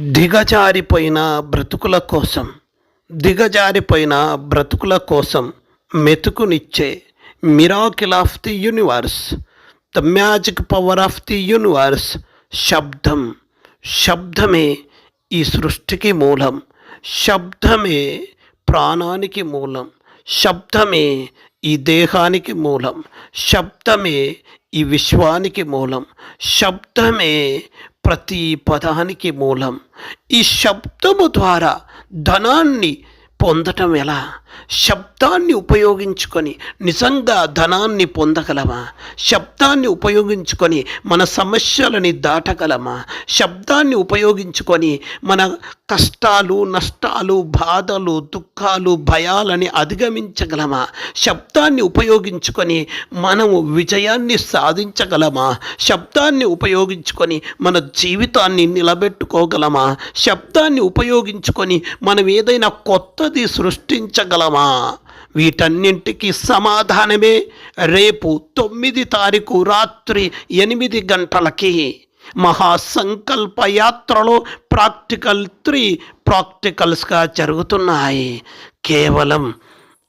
దిగజారిపోయిన బ్రతుకుల కోసం దిగజారిపోయిన బ్రతుకుల కోసం మెతుకునిచ్చే miracle of the universe the magic power of the universe శబ్దం శబ్దమే ఈ సృష్టికి మూలం శబ్దమే ప్రాణానికి మూలం. శబ్దమే ఈ దేహానికి మూలం. శబ్దమే ఈ విశ్వానికి మూలం. శబ్దమే ప్రతి పదానికి మూలం. ఈ శబ్దము ద్వారా ధనాన్ని పొందటం ఎలా? శబ్దాన్ని ఉపయోగించుకొని నిజంగా ధనాన్ని పొందగలమా? శబ్దాన్ని ఉపయోగించుకొని మన సమస్యలని దాటగలమా? శబ్దాన్ని ఉపయోగించుకొని మన కష్టాలు నష్టాలు బాధలు దుఃఖాలు భయాలని అధిగమించగలమా? శబ్దాన్ని ఉపయోగించుకొని మనము విజయాన్ని సాధించగలమా? శబ్దాన్ని ఉపయోగించుకొని మన జీవితాన్ని నిలబెట్టుకోగలమా? శబ్దాన్ని ఉపయోగించుకొని మనం ఏదైనా కొత్తది సృష్టించగలమా? వీటన్నింటికి సమాధానమే రేపు తొమ్మిది తారీఖు రాత్రి ఎనిమిది గంటలకి. మహాసంకల్ప యాత్రలో ప్రాక్టికల్ త్రీ ప్రాక్టికల్స్గా జరుగుతున్నాయి. కేవలం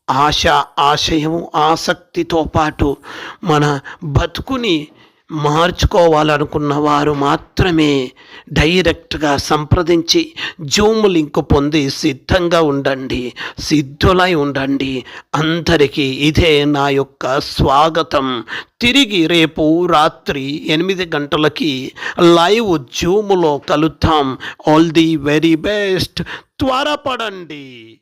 ఆశ ఆశయం ఆసక్తితో పాటు మన బతుకుని మార్చుకోవాలనుకున్న వారు మాత్రమే డైరెక్ట్గా సంప్రదించి జూమ్ లింక్ పొంది సిద్ధంగా ఉండండి సిద్ధులై ఉండండి. అందరికీ ఇదే నా యొక్క స్వాగతం. తిరిగి రేపు రాత్రి ఎనిమిది గంటలకి లైవ్ జూములో కలుద్దాం. All the very best. త్వరపడండి.